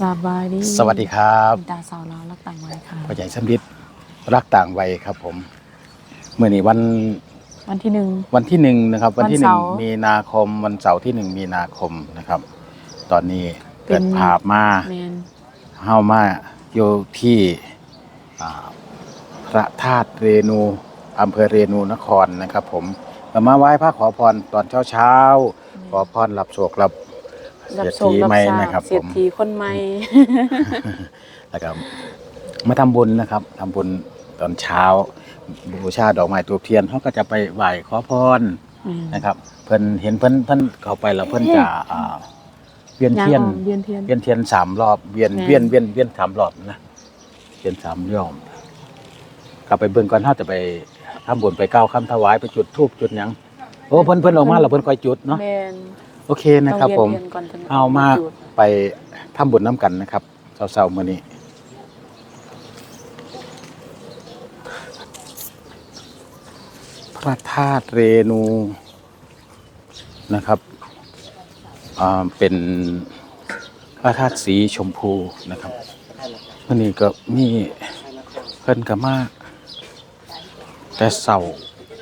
สบายดีสวัสดีครับดาสาวลาวรักต่างวัยค่ะพ่อใหญ่สำลิดรักต่างวัยครับผมเมื่อนี้วันวันที่หนึ่งวันที่หนึ่งนะครับ วันที่หวันนึ่งเสาร์มีนาคมวันเสาร์ที่หนึ่งมีนาคมนะครับ ตอนนี้เป็เกินดภาพมาแมนเฮามาอยู่ที่อ่าพระธาตุเรนูอำเภอเรนูนครนะครับ ผมก็มาไหว้พระขอพรตอนเช้าเช้าๆขอพรรับโชครับ รับเศรษโชคฐีรับไหมทราบนะครับเศรผษมฐีคนใหม่ แล้วก็มาทำบุญนะครับทำบุญตอนเช้า บูชาดอกไม้ตูบเทียนเขาก็จะไปไหว้ขอพรแม่นนะครับ เพิ่นเห็นเพิ่นเพิ่นเข้าไปแล้วเพิ่นจะอ่าเวียนเทียนงออมเวียนเทียน เวียนเทียนสามรอบเวียนแม่น เวียนเวียนเวียนสามรอบนะเวียนสามรอบกลับไปเบิ่งก่อนเฮาจะไปทำบุญไปก้าวคำถวายไปจุดธูปจุดหยังโอ้เพิ่นเพิ่นออกมาแล้วเพิ่นค่อยจุดเนาะแมน โอเคนะครับต้ผองมเวียนเทียนก่อนถึงเอามาจุดไปทำบุญน้ำกันนะครับเช้าๆมื้อนี้พระธาตุเรนูนะครับอ่าเป็นพระธาตุสีชมพูนะครับวันนี้ก็มีเพิ่นก็มากแต่เสา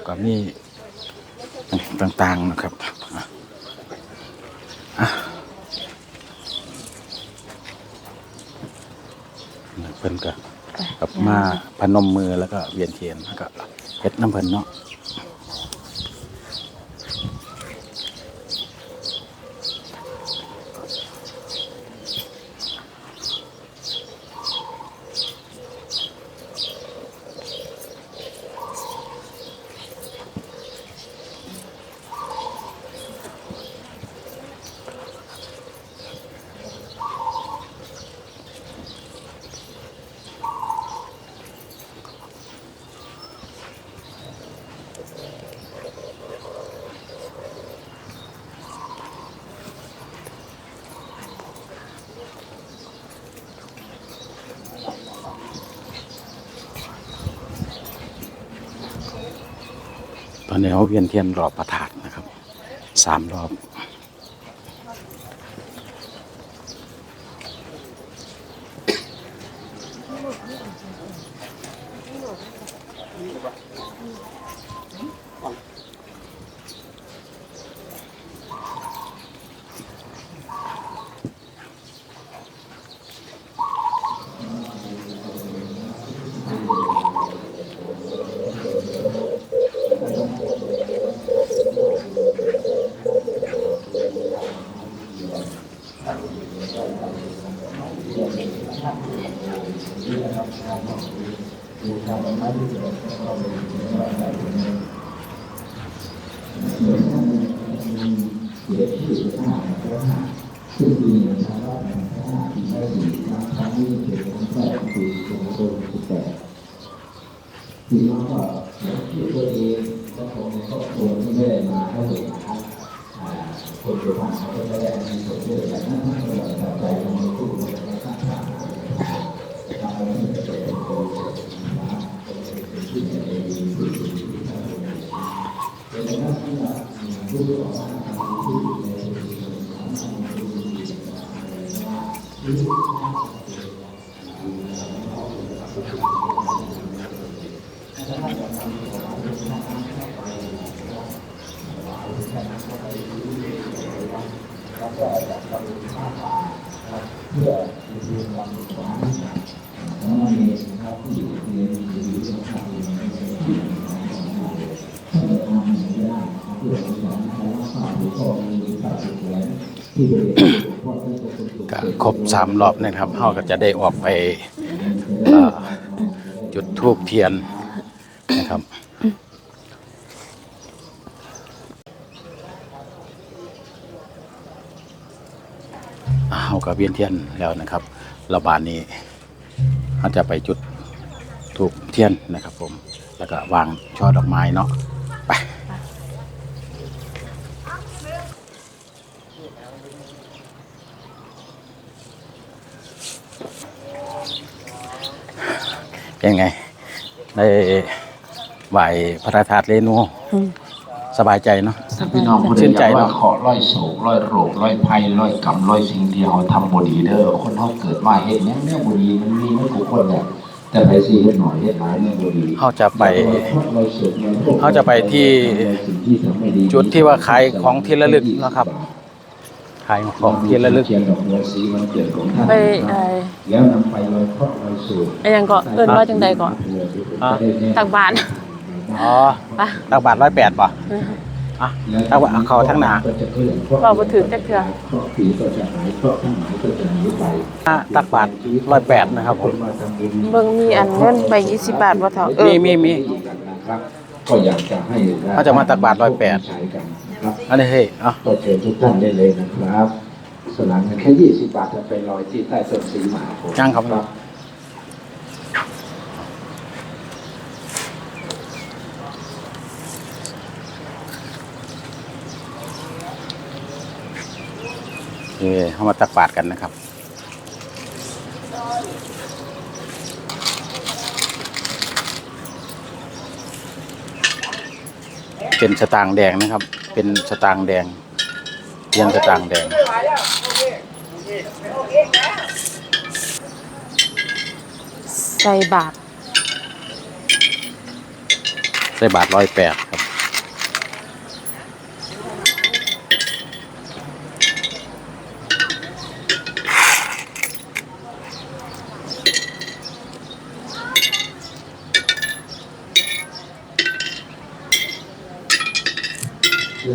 ก็มีต่างๆนะครับอะอะ เพิ่นก็ไปกลับมาพนมมือแล้วก็เวียนเทียนแล้วก็เฮ็ดน้ำเพิ่นเนาะ ตอนนี้เขาเวียนเทียนรอบประทาดนะครับสามรอบ ซึ่งปีหนึ่งพันร้อยแปดสิบห้าปีได้ดีมาครั้งนี้เป็นครั้งแรกปีสองพันสิบแปดปีน้องก็ที่ตัวเองและคนในครบครัวที่ไม่ได้มาให้เห็นอ่าคนสุพรรณเขาก็จะได้มีส่วนช่วยกันนั่นทั้งตลอดต่อใจของมันทุกคนในข้างทางเราไม่ได้เป็นคนนะเป็นที่ในดีที่สุดที่ทำ เป็นในหน้าที่ว่าผู้ที่ออกมาทำที่ในเพื่อมีความสุขของน้องเมย์นะครับที่เรียนดีที่ทำในที่ถ้าเราทำอย่างนี้ได้เพื่อสอนใครว่าข้าวหรือข้อมีข้าวสวยที่เป็นพ่อที่เป็นคนถู ก็ครบสามรอบนะครับเขาก็จะได้ออกไปจุดทูบเทียนนะครับเขากับเวียนเทียนแล้วนะครับระบานนี้เขาจะไปจุดทูบเทียนนะครับผม แล้วก็วางช่อดอกไม้เนาะไป เป็นไง ได้ไหวพระธาตุเรนูอืมสบายใจเนาะสถ้าพี่น้องผู้ใดชื่นอใจยากร้อเนาะยเคราะห์ร้อยโศกร้อยโรคร้อยภัยร้อยกรรมร้อยสิ่งที่เราทำบดีเด้อคนเราเกิดมาเห็นยังเนี่ยบดีมันมีไม่ทุกคนแหละแต่ไปซีเฮ็ดหน่อยเฮ็ดหลายเนี่ยบดีเขาจะไปร้อยโศกร้อยโรคเขาจะไปที่สิ่งที่ทำไม่ดีจุดที่ว่าขายของที่ระลึกนะครับขายของที่ระลึกเขียนดอกบัวสีวันเกิดของท่านไปเอ่อแล้วนำไปลอยเคราะห์ลอยโศกไอ้หยังก็เอิ้นว่าจังใดก่อนอะตักบาตร อ๋อไปตักบาทร้อยแปดป่ะอะตักบาทเขาทั้งหนาเว้าบ่ถึงจักเทื่อเคราะห์ผีก็จะหายเคราะห์ทั้งหลายก็จะหนีไปตักบาทร้อยแปดนะครับผมเบิ่งมีอันเงินใบ20บาทบ่เท่าเออมีมีมีนะครับก็อยากจะให้เขาจะมาตักบาตร108ใช้กันนะครับอันนี้เฮ้ยเอะก็เชิญทุกท่านได้เลยนะครับสนามเงินแค่20บาทจะไปลอยที่ใต้ต้นสีมหาโพธิ์ยังครับ โอเคเข้ามาตักบาทกันนะครับ เป็นสตางค์แดงนะครับ เป็นสตางค์แดงเทียนสตางค์แดงใส่บาทใส่บาทร้อยแปดครับ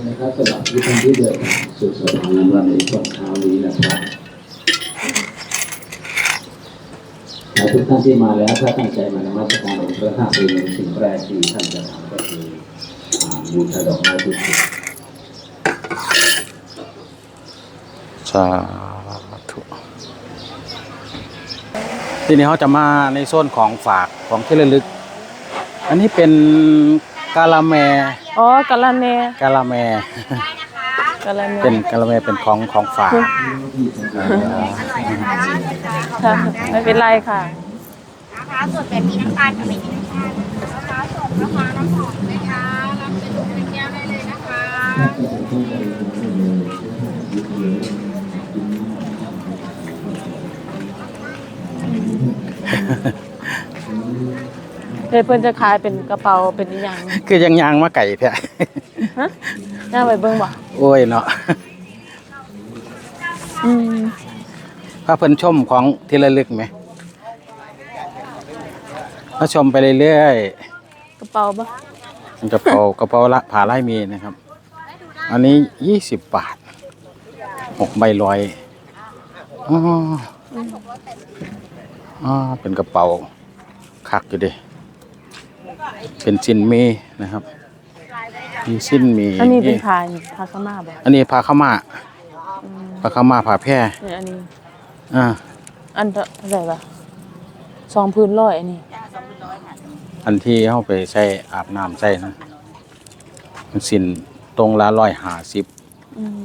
นะครับสำหรับทุกท่านที่เดินทางสู่สถานีวันในช่วงเช้านี้นะครับและทุกท่านที่มาแล้วถ้าตั้งใจมานมัสการองค์พระธาตุเป็นสิ่งแรกที่ท่านจะทำก็คือบูชาดอกไม้ทุกสิ่งสาธุ ทีนี้เขาจะมาในโซนของฝากของที่ระลึก อันนี้เป็นกาละแมอ๋อกะละแมกาละแม กะละแมเป็นกาละแมเป็นของของฝากค่ะไม่เป็นไรค่ะมะพร้าวสดแบบมีน้ำตาลกับไม่มีน้ำตาลมะพร้าวสดมะพร้าวน้ำหอมนะคะรับเป็นลูกเป็นแก้วได้เลยนะคะ เดี๋ยวเพิ่นจะขายเป็นกระเป๋าเป็นอีหยังคือยังยางมาไก่แท้ฮะน่าไปเบิ่งบ่โอ้ยเนาะอืมพระเพิ่นชมของที่ระลึกไหมถ้าชมไปเรื่อยกระเป๋าบ่ๆมันกระเป๋ากระเป๋าละผาไล่มีนะครับ อันนี้ยี่สิบบาทหกใบลอยอ๋อ อ๋อเป็นกระเป๋าคักอยู่เดิเป็นสินมีนะครับ มีสิ้นมีอันนี้เป็นขายพาสมาบ่อันนี้ผ้าขาวมาผ้าขาวมาผ้าแพร่เนี่ยอันนี้อ่าอันเท่าไหร่บ่สองพื้นร้อยอันนี้อันที่เข้าไปใช้อาบน้ำใส่นะมันสินตรงละร้อยห้าสิบอืม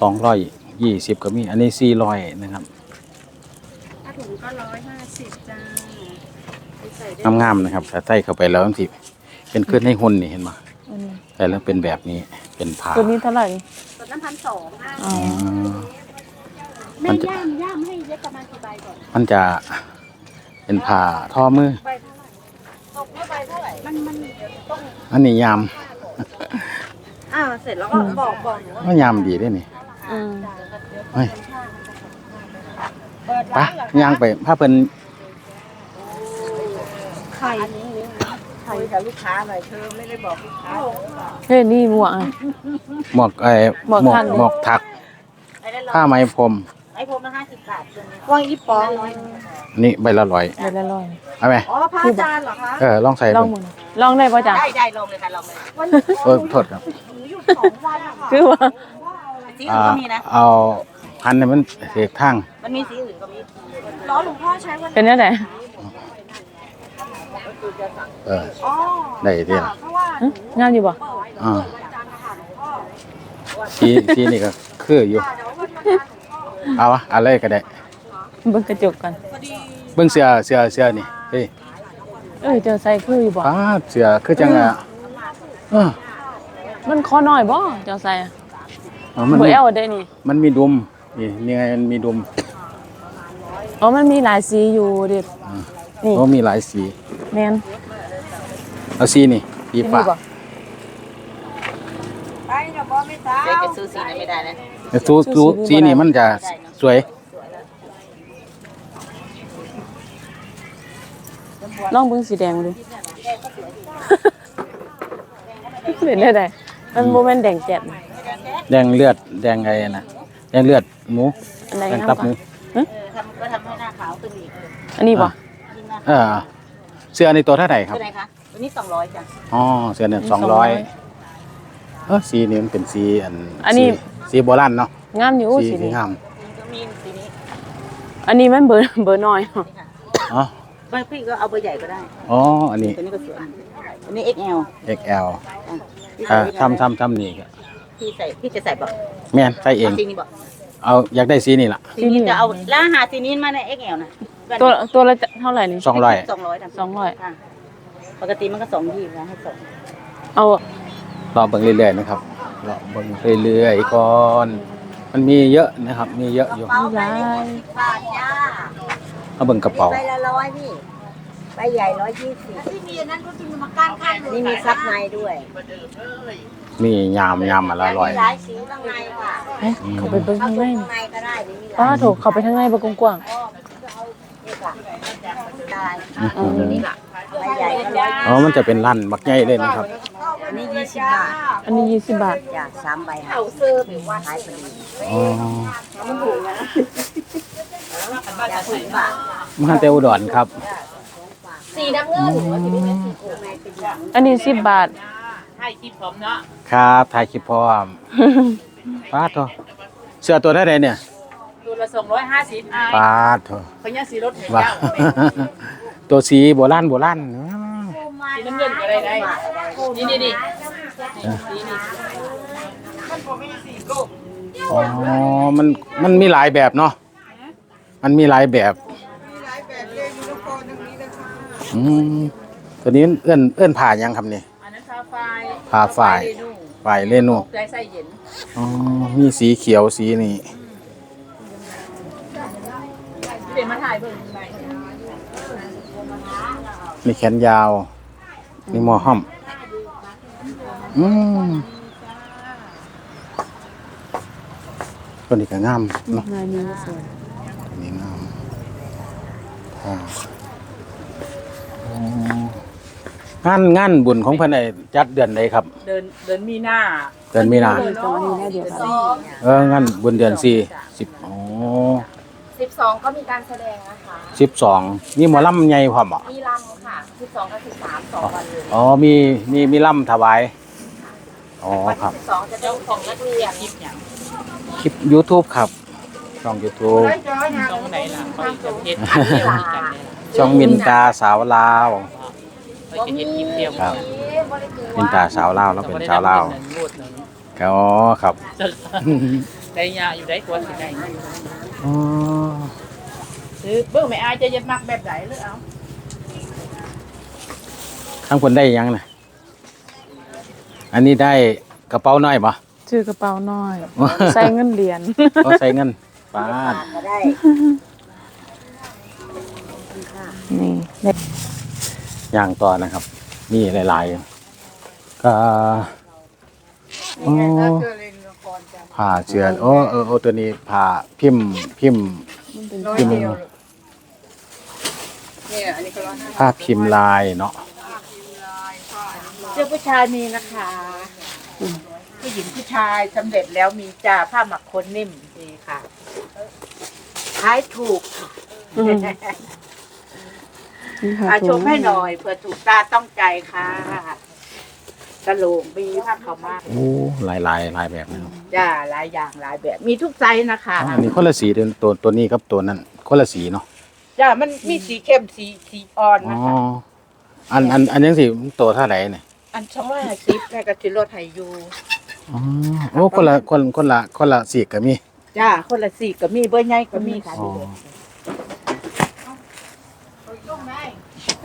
สองร้อยยี่สิบก็มี อันนี้สี่ร้อยนะครับถ้าถุง ก็ร้อยห้าสิบจ้าไปใส่ได้งามๆนะครับถ้าใส่เข้าไปแล้วมันสิเป็นขึ้นให้หุ่นนี่เห็นไหมอันนี้ใส่แล้วเป็นแบบนี้เป็นผ้าตัวนี้เท่าไหร่สดน้ำพันสองค่ะอ๋ออ่าแม่มันจะย่ามย่ามให้เยอะประมาณกี่ใบก่อนมันจะเป็นผ้าทอมือ ใบเท่าไหร่ตกว่าใบเท่าไหร่มันมันต้องอันนี้ยามอ่าเสร็จแล้วก็บอกบอกหนูว่าว่ายามดีด้วยนี่ อืม เฮ้ยเปิด ไปร้านเหรอย่างไปถ้าเป็นไข่ไข่กับลูกค้าหน่อยเธอไม่ได้บอกลูกค้าเฮ้ยนี่หมวกอะหมวกไอ้หมวกหมวกทันดิหมวกถักไอ้ได้ร้ผ้าอยไหมพรมไอ้ผมละห้าสิบบาทตัวนี้ว่างอีปองร้อยนี่ใบละร้อยใบละร้อยเอาไหมอ๋อผ้าจานเหรอคะเออลองใส่ลองดูหมดลองได้ป่ะจ๊ะได้ได้ลองเลยค่ะลองเลยวันเออโทษครับหนูหยุดสองวันอะค่ะคือว่าสีอื่นก็มีนะ เอา พันให้มันเสกทางมันมีสีอื่นก็มีล้อหลวงพ่อใช้วันเป็นยังไงเอออ๋อได้ที่ละเพราะว่าฮะงามอยู่บ่อ่าสีสีนี่ก็คืออยู่ เอาวะอะไรก็ได้เบิ่งกระจกกันเบิ่งเสื้อเสื้อเสื้อนี่เฮ้ยเอ้ยเจอใส่คืออยู่บ่ป้าดเสื้อคือจังอะเออมันคอน้อยบ่เจ้าใส่อะอ๋อมันเบอมีร์เอลได้นี่ มันมีดุม นี่นี่ไงมันมีดุมอ๋อมันมีหลายสีอยู่เด็ดนี่โอ้มีหลายสีแมนเอาสีนี่สีนี่ฟ้าบ่ไปเดี๋ยวบ่ไม่ตาเจ๊จะซื้อสีนี้ไม่ได้นะแต่สูสูสีนี่มันจะสวยลองเบิ่งสีแดงดูเป็นได้ไดมันบ่แม่นแดงแจ่มแดงเลือด แดงไงนะแดงเลือด หมูอันไหนแดงงามตับกว่าหมูเออทำก็ทำให้หน้าขาวขึ้นอีกอันนี้บ่เออเสื้อในตัวเท่าไหร่ครับเท่าไหร่คะตัวนี้สองร้อยจ้ะอ๋อเสื้อเนี่ยสองร้อยเออสีนี้มันเป็นสีอันอันนี้สีสีโบราณเนาะงามอยู่สีสีสีนี้งามก็มีสีนี้อันนี้มันเบอร์เบอร์น้อยนี่ค่ะอ๋อไม่พี่ก็เอาเบอร์ใหญ่ก็ได้อ๋ออันนี้ตัวนี้ก็สวยอันนี้ XL XL อะพี่อ่าใส่ทำทำทำนี่ก็พี่ใส่พี่จะใส่บอกแม่นใส่เองสีนี้บอก เอาอยากได้สีนี่ล่ะ สีนี้จะเอาแล้วหาสีนี้มาใน XL นะตัวตัวละเท่าไหร่นี่ สองร้อย สองร้อยนะสองร้อย ค่ะปกติมันก็สองยี่นะให้สองเอารอเบิ่งเรื่อยๆนะครับรอเบิ่งเรื่อยๆก่อนมันมีเยอะนะครับ มีเยอะอยู่หลายบาทจ้าเอาเบิ่งกระเป๋าใบละร้อยพี่ใบใหญ่ร้อยยี่สิบที่มีอันนั้นก็กินมาก้านข้างหนึ่งนี่มีซับในด้วย มียามยามมาละร้อยมีหลายสีข้างในค่ะเอ๊ะเขาไปเบิ่งข้างในนี่ข้างในก็ได้หรือมีหลายป้าโถเข้าไปข้างในบ่กว้างนี่ค่ะได้อืมนี่ค่ะใบใหญ่ก็ร้อยอ๋อมันจะเป็นลั่นบักใหญ่เลยนะครับ อันนี้ยี่สิบบาทๆอันนี้20บาทจ้ะสามใบค่ะเอาเสื้อหรือว่าขายพอดีอ๋อจ้ะสิบบาทมาแต่อุดรครับ สีน้ำเงินอันนี้10บาท ครับถ่ายคลิปพร้อมป้าดโถเสื้อตัวเท่าไหร่เนี่ยตัวละสองร้อยห้าสิบอะป้าดโถพญาสีรถเห็นว่าเจ้าตัวสีโบราณโบราณสีน้ำเงินก็ได้ได้นี่นี่นี่สีนี่อ๋อมันมันมีหลายแบบเนาะมันมีหลายแบบอืมตัวนี้เอื้อนเอื้อนผ่ายังครับนี่อันนั้นคา ไฟผ่าฝ่ายเรนูฝ่ายเลนูใจใส่เย็นอ๋อมีสีเขียวสีนี่ที่เป็นมาถ่ายเบิ่งไหนมีแขนยาวมีหมอห้อมอืมตัวนี้ก็งามเนาะลายนี้ก็สวยตัวนี้งามอ่าอ๋อ งานงานบุญของเพิ่นไอ้จัดเดือนใดครับ เดินเดินมีหน้าเดือนมีนาตรงอันนี้แน่เดียวกันเอองานบุญเดือนสี่สิบอ๋อสิบสองก็มีการแสดงนะคะสิบสองนี่หมอลำใหญ่พร้อมเหรอมีลำค่ะสิบสองกับสิบสามสองวันเลยอ๋อมีมีมีลำถวายอ๋อวันครัที่บสิบสองจะเป็นของนักเรียนคลิปอย่างคลิป YouTube ครับช่อง YouTube ตรงไหนล่ะเขาจะเฮ็ดคลิปเดียวกันเลยช่องมินตาสาวลาว เขาจะเฮ็ดคลิปเดียวครับบริคือมินตาสาวลาวเราเป็นชาวลาวรูดหนึ่งอ๋อครับได้ยาอยู่ได้กว่าสิได้อ๋อซื้อเบิ่งไม่อายจะยัดมักแบบไหนหรือเอาทั้งคนได้ยังนะอันนี้ได้กระเป๋าน้อยปะ ชื่อกระเป๋าน้อย ใส่เงินเหรียญ ก็ใส่เงินป้าด ก็ได้ นี่ได้อ ย่างต่อนะครับมีหลายๆก็อ๋อผ่าเชือดโอ้เออโอ้ตัวนี้ผ่าพิมพ์พิมพ์พิมพ์ผ้าพิมพ์ลายเนาะเจ้าผู้ชายมีนะคะ ผู้หญิงผู้ชายสำเร็จแล้วมีจ่าผ้าหมักคนนิ่มนี่ค่ะขายถูกค่ะนี่ค่ะ อาชมให้หน่อยเผื่อถูกตาต้องใจค่ะกระโหลกมีผ้าขาวมากโอ้หลายหลายหลายแบบนะครับจ้าหลายอย่างหลายแบบ มีทุกไซส์นะคะอ๋ออันนี้คนละสีเดือนตัวตัวนี้ครับตัวนั้นคนละสีเนาะจ้ามันมีสีเข้มสีสีอ่อนอ๋อนะคะอันอันอันยังสีตัวเท่าไหร่เนี่ยอันช่องร้อยห้าสิบแม่ก็สิลดให้อยู่อ๋อโอ้คนละคนคนละคนละสีก็มีจ้าคนละสีก็มีเบอร์ใหญ่ก็มีค่ะอ๋อ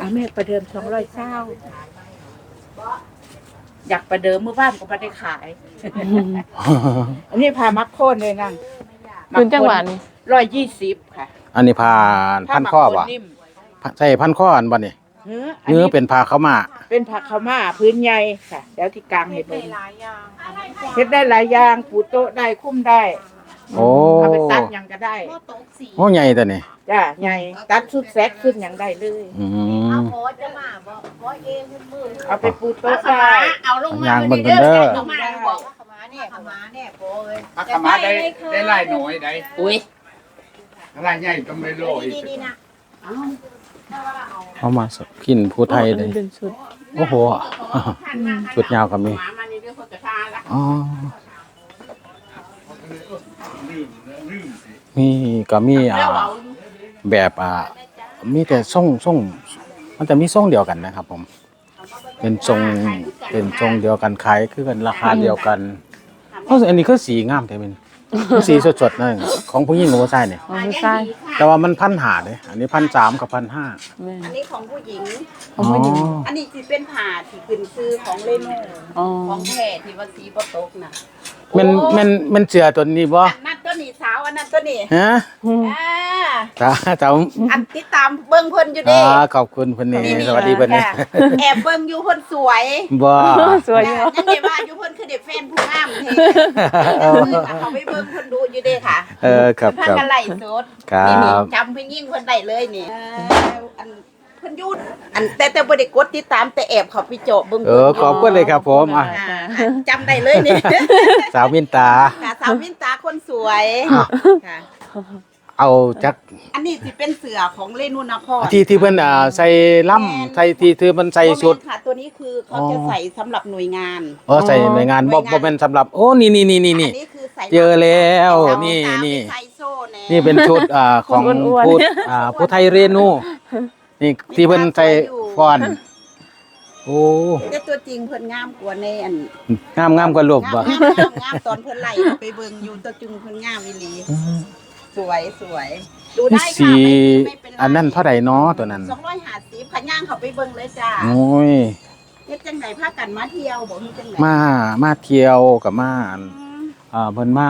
อะแม่ประเดิมสองร้อยเช้าอยากประเดิมเมื่อบ้านก็ไม่ได้ขาย อันนี้พามักโค่นเลยนั่งพื้นจังหวัดนี่ร้อยยี่สิบค่ะอันนี้พาพันข้อบ่นิ่มใช่พันข้ออันบ่นี่เนื้ออันเนื้อนี้เป็นพาเข้าวมาเป็นผักขาวม่าพื้นใหญ่ค่ะ แล้วที่กลางเห็ดเลยเห็ดได้หลายอย่างปูโต๊ะได้คุ้มได้โอ้เอาไปตัดหยังก็ได้ โอ้ใหญ่ตัวนี้จ้าใหญ่ตัดชุดแซกชุดหยังได้เลย อืม โอ้จะมาบอกบอกเองมือเอาไปปูโต๊ะได้ เอาลงมายางเบิ่งกันเด้อลงมาบอกขมาเนี่ยขมาเนี่ยโอ้ยพักมาได้ได้ไล่หน่อยได้อุ้ยไล่ใหญ่ก็ไม่โลอีกนี่นี่นะเอามาสกินผู้ไทยเลยเป็นชุดโอ้โหชุดยาวก็มีหมามานี่เรื่องคนจะทาละอ๋อมีก็มีอ่าแบบอ่ามีแต่ทรงทรง มันจะมีทรงเดียวกันนะครับ ผม เป็นทรงเป็นทรงเดียวกันขายคือกันราคาเดียวกันเพราะอันนี้คือสีงามแต่เป็นคือสีสดๆนั่นของผู้หญิงกับผู้ชายเนี่ยของผู้ชายแต่ว่ามันพันหาเลยอันนี้พันสามกับพันห้าแม่อันนี้ของผู้หญิงของผู้หญิงอันนี้ที่เป็นผ่าที่ขึ้นชื่อของเลโน่อ๋อของแท้ที่ว่าสีปตกน่ะมันมันมันเสือตัวนี้บ่อั นนั้นตัวนี้สาวอันนั้นตัวนี้ฮะอ่าจ้าจ้าอันติดตามเบิ่งเพิ่นอยู่อ่าเด้ขอบคุณเพิ่นนี่สวัสดีเพิ่นนี่ค่ะแอบเบิ่งอยู่เพิ่นสวยบ่สวยอยู่ยังไงว่าอยู่เพิ่นคือเด็กแฟนผู้งามเท่เขาไปเบิ่งเพิ่นดูอยู่เด้ค่ะเออครับเพิ่นครับ กันไล่สดครับ นี่นี่จำเพิ่นยิ่งเพิ่นได้เลยนี่อันเพิ่นอยู่อันแต่แต่บ่ได้กดติดตามแต่แอบเขาไปเจาะเบิ่งเออขอบคุณเลยครับผมอะอ่าจำได้เลยนี่ สาวมินตา ค่ะสาววินตาคนสวยค่ะ เอาจักอันนี้สิเป็นเสือของเลนุนคร ที่ที่เพิ่นอ่าใส่ล่ำใส่ที่ที่เพิ่นใส่ชุดโมเมนต์ค่ะ ตัวนี้คือเขาจะใส่สำหรับหน่วยงาน เออใส่หน่วยงานบ่บ่เป็นสำหรับโอ้นี่นี่นี่นี่อันี่นนี้คือใส่เจอแล้วเอานี่ตามนี่ไปใส่โซ่แนี่เป็นชุดอ่าของคนอ้วนๆผู้อ่าผู้ไทยเรนู นี่ที่เพิ่นใส่ฟ้อน โอ้แต่ตัวจริงเพิ่นงามกว่าในอันงามงามกว่ารูปงามบ่งามงามงามตอนเพิ่นไล่เอาไปเบิ่งอยู่ตัวจริงเพิ่นงามอีหลีสวยสวยดูได้ค่ะสีไม่ไม่เป็นไรอันนั้นเท่าใดเนาะตัวนั้นสองร้อยห้าสิบขันย่างเขาไปเบิ่งเลยจ้าโอ้ยเฮ็ดจังไดพากันมาเที่ยวบ่ฮู้จังไดมามาเที่ยวกับมาอันอ่าเพิ่นมา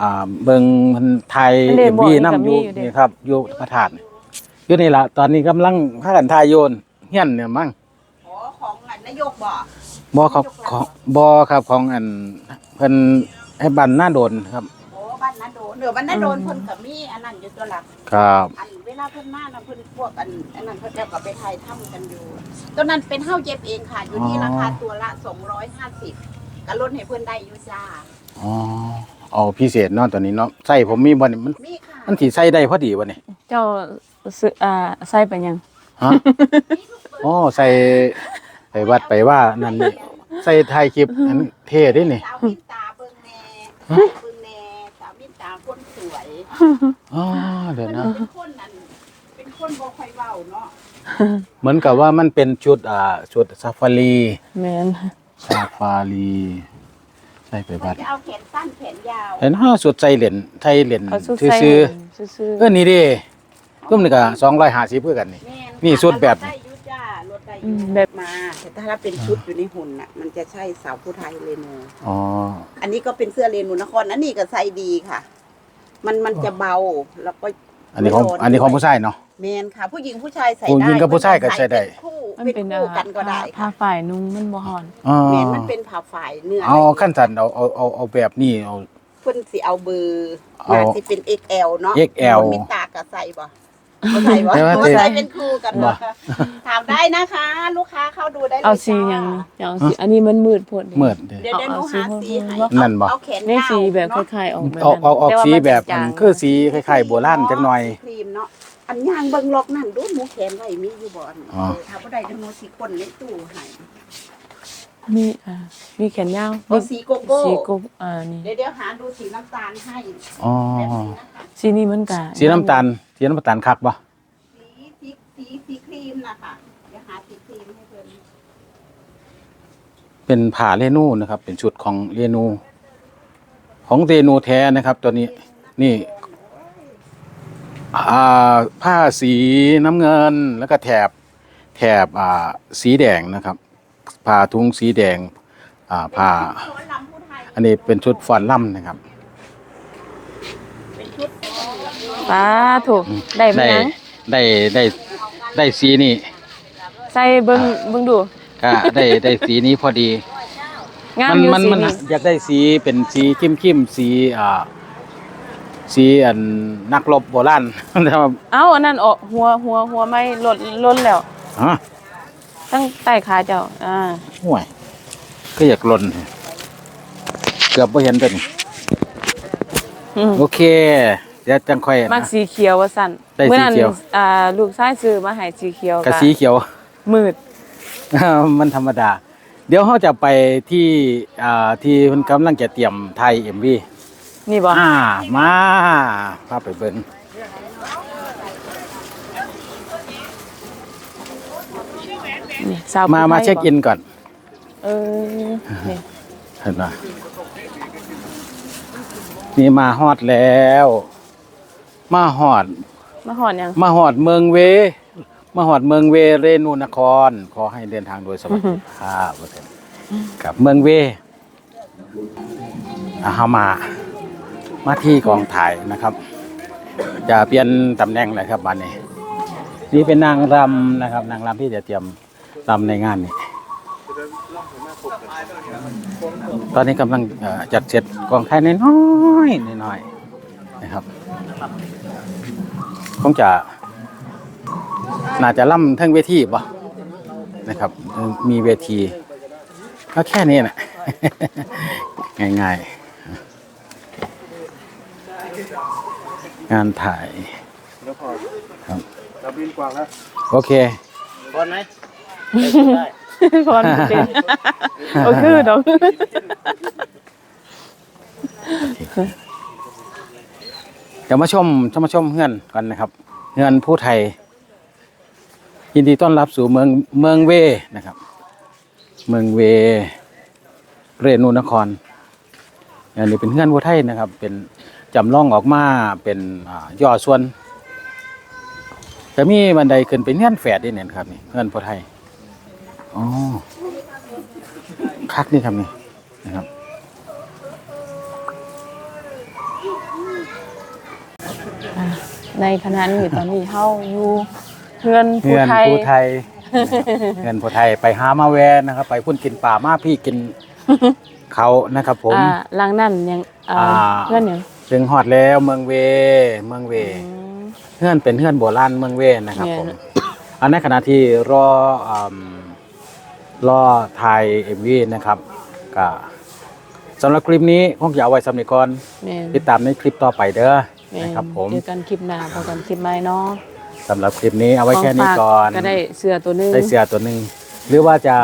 อ่าเบิ่งเพิ่นไทยอันเดเอ็ชมบอกวีนี่นํก็อมียู่อยู่เด้นี่ครับอยู่พระธาตุนี่ อยู่นี่ล่ะตอนนี้กำลังพากันทายโยนเฮียนเนี่ยมั้งอ๋อของอันนายกบ่บ่ครับของบ่ครับของอันเพิ่นให้บันหน้าโดนครับ โอ้บ้านนาโดนเดี๋ยวบ้านนาโดนเพิ่นก็มีอันนั้นอยู่ตัวหลัก ครับอันเวลาเพิ่นมาน่ะเพิ่นพวกอันอันนั้นเพิ่นแล้วก็ไปถ่ายถ้ำกันอยู่ตัวนั้นเป็นเฮาเย็บเองค่ะ อยู่ที่ราคาตัวละ250ก็ลดให้เพิ่นได้อยู่จ้าอ๋อเอาพิเศษเนาะตัวนี้เนาะใส่ผมมีบ่นี่มันมีค่ะมันสิใส่ได้พอดีบ่นี่เจ้า ซื้ออ่าใส่ไปยังฮะอ๋อใส่ไปวัดไปว่านั่นนี่ใส่ถ่ายคลิปอันเท่เด้นี่สาวมินตาเบิ่งแน่เบิ่งแน่สาวมินตาคนสวยอ๋อเดี๋ยวเพิ่นนะเป็นคนนั้นเป็นคนบ่ค่อยเว้าเนาะเหมือนกับว่ามันเป็นชุดอ่าชุดซาฟารีแม่นซาฟารีใส่ไปเพิ่วันดจะเอาแขนสั้นแขนยาวเห็นห้าสุดใส่เหรียญใส่เหรียญเอาชุดซื้อใส่ซื้อซื้อเออนี่เดิ รุ่มนี่ก็250เพื่อกันนี่ แม่นนี่ชุดแบบ รถได้อยุจ้ารถได้ออืยุมแบบมา แต่ถ้าเป็นชุดอยู่ในหุ่นน่ะ มันจะใช่สาวผู้ไทยเรนูอ๋อ อันนี้ก็เป็นเสื้อเรนูนครอันนี้ก็ใส่ดีค่ะ มันมันจะเบาแล้วก็อันนี้ของไม่ร้อนอันนี้ของด้วยผู้ชายเนาะ แมนค่ะ ผู้หญิงผู้ชายใส่ผู้ได้หญิงกับผู้ชายก็ใส่ได้ เป็นคู่มันเป็นเป็นคู่กันก็ได้ผ้าค่ะฝ่ายนุ่งมันบ่ฮ้อน อ๋อแมนมันเป็นผ้าฝ่ายเนื้อเอาขั้นสันเอาเอาเอาเอาแบบนี้เอาเพิ่นสิเอาเบอร์เอามาสิเป็น XL เนาะ XL มิตากับใส่บ่ บ่ใส่บ่แต่ว่าบ่ใส่เป็นคู่กันบ่ว่าถามได้นะคะ ลูกค้าเข้าดูได้เลยเอาสีจ้หยังนี่เอาสีอันนี้มันมืดโพดดิเมิดเด้ เดี๋ยวเดี๋ยวหนูหาสีให้นั่นบ่ เอาแขนนี่ยาวสีแบบคเนาะล้ายๆออกแบบเอาเอาออกต่ว่าสีมันแบบจางคือสีคล้ายๆโบราณจักหน่อย ครีมเนาะอันย่างเบิ่งล็อกนั่นดูหมูแขนไว้มีอยู่บ่อันอ๋อเออถ้าบ่ได้จังโนสิคนในตู้ให้มีอ่ามีแขนยาวเอาสีโกโก้สีกบอ่านี่เดี๋ยวเดี๋ยวหาดูสีน้ำตาลให้อ๋อแบบนี้นะคะ สีนี้มันก็สีน้ำตาล สีน้ำตาลคักบ่สีสีสีสีครีมนะคะเดี๋ยวหาสีครีมให้เพิ่นเป็นผ้าเรนูนะครับ เป็นชุดของเรนู ของเรนูแท้นะครับ ตัวนี้นี่อ่าผ้าสีน้ำเงินแล้วก็แถบแถบอ่าสีแดงนะครับผ้าทุงสีแดงอ่าผ้า อันนี้เป็นชุดฟอนล่ำนะครับ ป้าถูกได้ไหมได้ยังได้ได้ได้สีนี่ใส่เบิ่งเบิ่งดู ก็ได้ได้สีนี้พอดี งามมันอยู่มันสีมันนี้อยากได้สีเป็นสีเข้มเข้มๆสีอ่าสีอันนักรบโบราณ แต่ว่าเอ้าอันนั้นออกหัวหัวหัวไม่ลดล้นแล้วฮะตั้งใต้ขาเจ้าอ่าห่วยก็อยากลนเกือบไม่เห็นตัวนี้อืมโอเคเดี๋ยวจังค่อยมักนะสีเขียวว่าสั่นได้สีเมื่อนั้นเขียว อ่าลูกชายซื้อมาให้สีเขียวกับสีเขียว มืด มันธรรมดา เดี๋ยวเขาจะไปที่อ่าที่มันกำลังจะเตรียมไทยเอ็มวีนี่บ่อ่ามาพาไปเบิ่งนี่สาวมาผู้ไทยมาเช็คอินก่อนเออนี่เห็นไหมนี่มาฮอดแล้ว มาฮอด มาหอนยัง มาหอดเมืองเว มาหอดเมืองเวเรนูนคร ขอให้เดินทางโดยสวัสดิภาพกับเมืองเวอาฮามามาที่กองถ่ายนะครับ จะเปลี่ยนตำแหน่งเลยครับวันนี้ นี่เป็นนางรำนะครับ นางรำที่จะเตรียมรำในงานนี้ ตอนนี้กำลังเอ่อจัดเสร็จกองถ่ายน้อยๆน้อยๆนะครับ คงจะน่าจะล่ำทั้งเวทีป่ะนะครับ มีเวที ก็แค่นี้แหละง่ายๆ งานถ่ายครับโอเคพรเป็นโอ้คือดอกเดี๋ยวมาชมจะมาชมเฮือนกันนะครับเฮือนผู้ไทย ยินดีต้อนรับสู่เมืองเมืองเวนะครับ เมืองเวเรนูนครอันนี้เป็นเฮือนผู้ไทยนะครับ เป็นจำลองออกมาเป็นย่อส่วนจะมีบันไดขึ้นเป็นเฮือนแฝดด้วยเนี่ยครับนี่เฮือนผู้ไทยอ๋อคักนี่ครับนี่นะครับ ในขณะนี้ตอนนี้เฮาอยู่เฮือนผู้เงินไทยผู้ไทยเงินผู้ไทยไปหามาแวนะครับ ไปพุ่นกินป่ามาพี่กินเขานะครับ ผม อ่าหลังนั้นยังอ่าอ่าเพื่อนยังถึงฮอดแล้วเมืองเว เมืองเว อืม เฮือนเป็นเฮือนโบราณเมืองเวนะครับเนี่ยผมอันในขณะที่รออืมรอถ่ายเอ็มวีนะครับก็สำหรับคลิปนี้คงจะเอาไว้สำหรับก่อนแม่นติดตามในคลิปต่อไปเด้อแม่ นนะครับผมเจอกันคลิปหน้าพบกันคลิปใหม่เนาะสำหรับคลิปนี้เอาไว้แค่นี้ขงฝาก่อนก็ได้เสื้อตัวหนึงได้เสียตัวหนึ่งหรือว่าจะ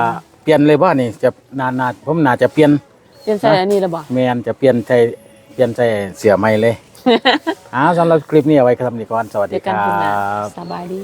เปลี่ยนเลยว่านี่จะนานนาผมน่าจะเปลี่ยนเปลี่ยนใส่อันนี้แล้วบ่แมนจะเปลี่ยนใจเปลี่ยนใจเสียใหม่เลยอ้าวสำหรับคลิปนี้เอาไว้ครับนี่ก่อนสวัสเจดีอคกันรัคลิปหน้าบสบายดี